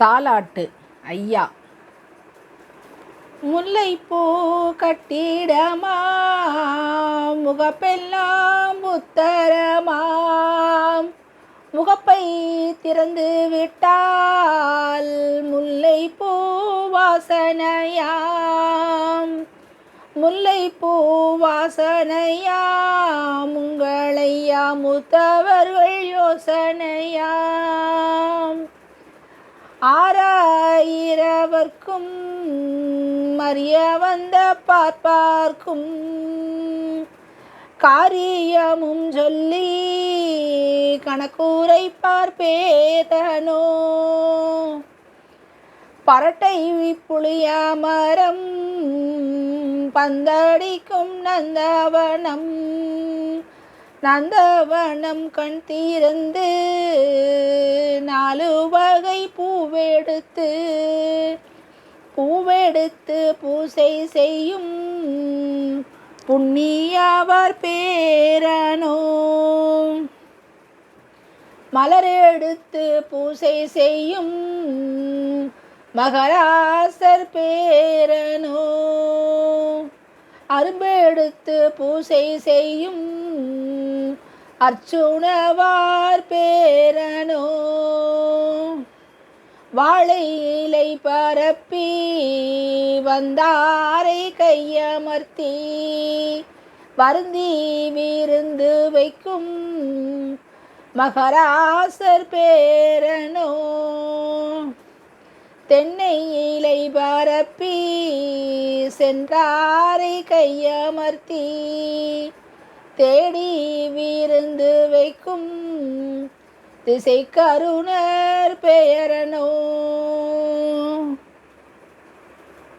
தாலாட்டு. ஐயா. முல்லைப்பூ கட்டிடமா முகப்பெல்லாம் புத்தரமாம் முகப்பை திறந்து விட்டால் முல்லைப்பூ வாசனையாம். முல்லைப்பூ வாசனையாம் உங்களையா முத்தவர்கள் யோசனையாம். ஆறாயிரவர்க்கும் மறிய வந்த பார்ப்பார்க்கும். காரியமும் சொல்லி கணக்கூரை பார்ப்பேதனோ? பரட்டை புளிய மரம் பந்தடிக்கும் நந்தவனம். நந்தவனம் கண் தீர்ந்து பூவெடுத்து பூவெடுத்து பூசை செய்யும் புண்ணியவர் பேரனோ. மலரெடுத்து பூசை செய்யும் மகராசர் பேரனோ. அரும்பெடுத்து பூசை செய்யும் அர்ச்சுனவார் பேரனோ. வாழை இலை பரப்பி வந்தாரை கையமர்த்தி வருந்தி விருந்து வைக்கும் மகராசர் பேரனோ. தென்னை இலை பரப்பி சென்றாரை கையமர்த்தி தேடி விருந்து வைக்கும் திசை கருணர் பெயரனோ